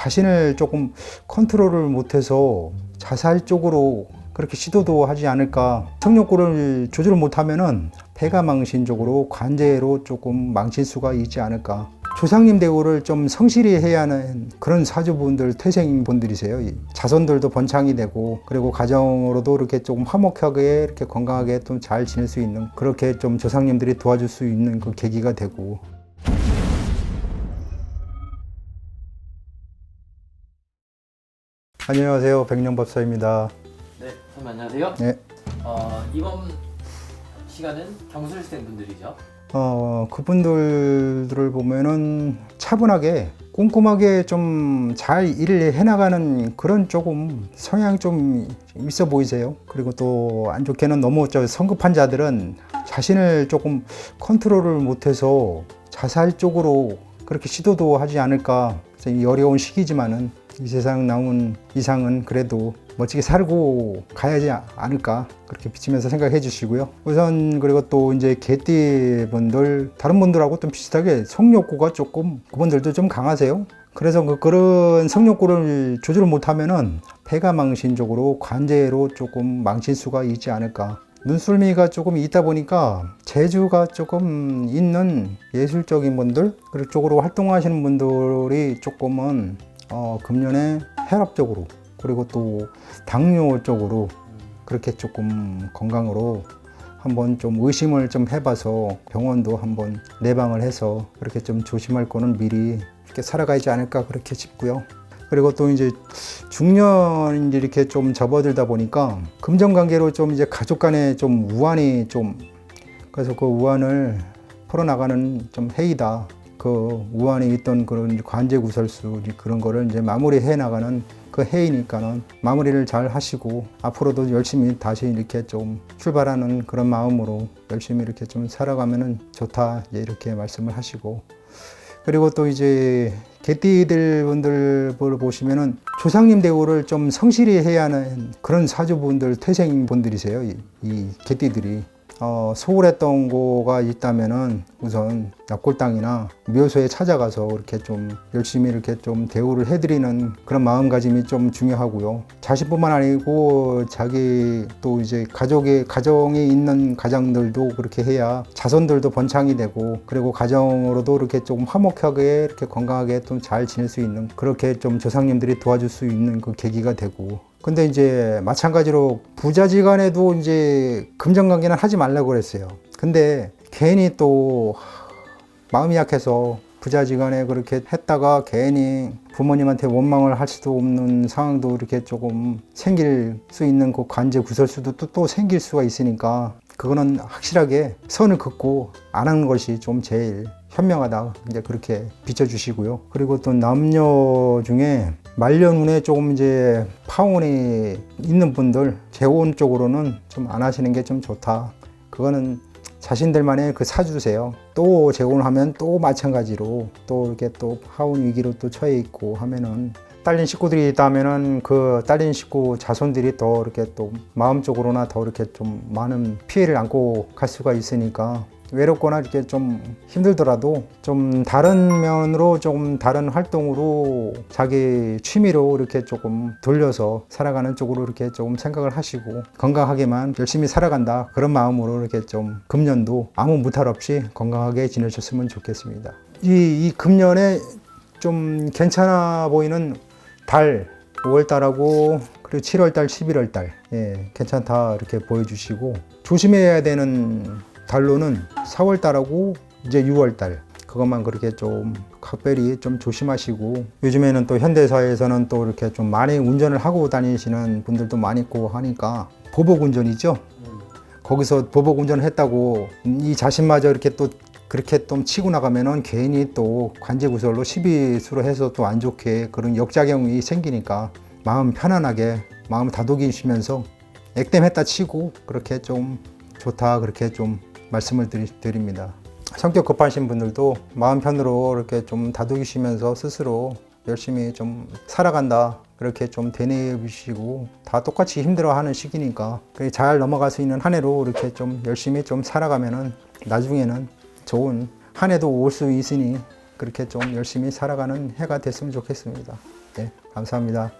자신을 조금 컨트롤을 못해서 자살 쪽으로 그렇게 시도도 하지 않을까. 성욕구를 조절을 못하면은 폐가 망신 쪽으로 관제로 조금 망칠 수가 있지 않을까. 조상님 대우를 좀 성실히 해야 하는 그런 사주분들, 태생분들이세요. 이 자손들도 번창이 되고, 그리고 가정으로도 이렇게 조금 화목하게, 이렇게 건강하게 좀 잘 지낼 수 있는, 그렇게 좀 조상님들이 도와줄 수 있는 그 계기가 되고, 안녕하세요. 백령법사입니다. 네, 선생님 안녕하세요. 네. 어, 이번 시간은 경술생 분들이죠. 어, 그분들을 보면은 차분하게 꼼꼼하게 좀 잘 일을 해나가는 그런 조금 성향 좀 있어 보이세요. 그리고 또 안 좋게는 너무 저 성급한 자들은 자신을 조금 컨트롤을 못해서 자살 쪽으로 그렇게 시도도 하지 않을까. 이 어려운 시기지만은 이 세상 나온 이상은 그래도 멋지게 살고 가야지 않을까 그렇게 비치면서 생각해 주시고요. 우선 그리고 또 이제 개띠 분들 다른 분들하고 좀 비슷하게 성욕구가 조금 그분들도 좀 강하세요. 그래서 그 그런 성욕구를 조절을 못하면은 폐가 망신 쪽으로 관제로 조금 망칠 수가 있지 않을까. 눈썰미가 조금 있다 보니까 재주가 조금 있는 예술적인 분들 그리고 쪽으로 활동하시는 분들이 조금은 어, 금년에 혈압 쪽으로 그리고 또 당뇨 쪽으로 그렇게 조금 건강으로 한번 좀 의심을 좀 해봐서 병원도 한번 내방을 해서 그렇게 좀 조심할 거는 미리 이렇게 살아가지 않을까 그렇게 싶고요. 그리고 또 이제 중년 이제 이렇게 좀 접어들다 보니까 금전 관계로 좀 이제 가족 간에 좀 우환이 좀 그래서 그 우환을 풀어나가는 좀 회의다. 그 우한에 있던 그런 관제 구설수 그런 거를 이제 마무리해 나가는 그 해이니까는 마무리를 잘 하시고 앞으로도 열심히 다시 이렇게 좀 출발하는 그런 마음으로 열심히 이렇게 좀 살아가면은 좋다 이렇게 말씀을 하시고 그리고 또 이제 개띠들 분들 보시면은 조상님 대우를 좀 성실히 해야 하는 그런 사주분들 태생 분들이세요 이, 이 개띠들이 어, 소홀했던 거가 있다면은 우선 납골 땅이나 묘소에 찾아가서 이렇게 좀 열심히 이렇게 좀 대우를 해드리는 그런 마음가짐이 좀 중요하고요. 자신뿐만 아니고 자기 또 이제 가족의 가정에 있는 가장들도 그렇게 해야 자손들도 번창이 되고 그리고 가정으로도 이렇게 조금 화목하게 이렇게 건강하게 좀 잘 지낼 수 있는 그렇게 좀 조상님들이 도와줄 수 있는 그 계기가 되고 근데 이제 마찬가지로 부자지간에도 이제 금전관계는 하지 말라고 그랬어요. 근데 괜히 또 마음이 약해서 부자지간에 그렇게 했다가 괜히 부모님한테 원망을 할 수도 없는 상황도 이렇게 조금 생길 수 있는 그 관제 구설수도 또, 또 생길 수가 있으니까 그거는 확실하게 선을 긋고 안 하는 것이 좀 제일 현명하다 이제 그렇게 비춰주시고요. 그리고 또 남녀 중에 말년운에 조금 이제 파운이 있는 분들 재혼 쪽으로는 좀 안 하시는 게 좀 좋다. 그거는 자신들만의 그 사주세요. 또 재혼을 하면 또 마찬가지로 또 이렇게 또 하운 위기로 또 처해 있고 하면은 딸린 식구들이 있다면은 그 딸린 식구 자손들이 더 이렇게 또 마음적으로나 더 이렇게 좀 많은 피해를 안고 갈 수가 있으니까 외롭거나 이렇게 좀 힘들더라도 좀 다른 면으로 조금 다른 활동으로 자기 취미로 이렇게 조금 돌려서 살아가는 쪽으로 이렇게 조금 생각을 하시고 건강하게만 열심히 살아간다 그런 마음으로 이렇게 좀 금년도 아무 무탈 없이 건강하게 지내셨으면 좋겠습니다. 이, 이 금년에 좀 괜찮아 보이는 달 5월달하고 그리고 7월달, 11월달 예, 괜찮다 이렇게 보여주시고 조심해야 되는 달로는 4월달하고 이제 6월달 그것만 그렇게 좀 각별히 좀 조심하시고 요즘에는 또 현대사회에서는 또 이렇게 좀 많이 운전을 하고 다니시는 분들도 많이 있고 하니까 보복 운전이죠. 거기서 보복 운전을 했다고 이 자신마저 이렇게 또 그렇게 좀 치고 나가면은 괜히 또 관제 구설로 시비수로 해서 또 안 좋게 그런 역작용이 생기니까 마음 편안하게 마음을 다독이시면서 액땜했다 치고 그렇게 좀 좋다 그렇게 좀 말씀을 드립니다. 성격 급하신 분들도 마음 편으로 이렇게 좀 다독이시면서 스스로 열심히 좀 살아간다 그렇게 좀 되뇌시고 다 똑같이 힘들어하는 시기니까 잘 넘어갈 수 있는 한 해로 이렇게 좀 열심히 좀 살아가면은 나중에는 좋은 한 해도 올 수 있으니 그렇게 좀 열심히 살아가는 해가 됐으면 좋겠습니다. 네, 감사합니다.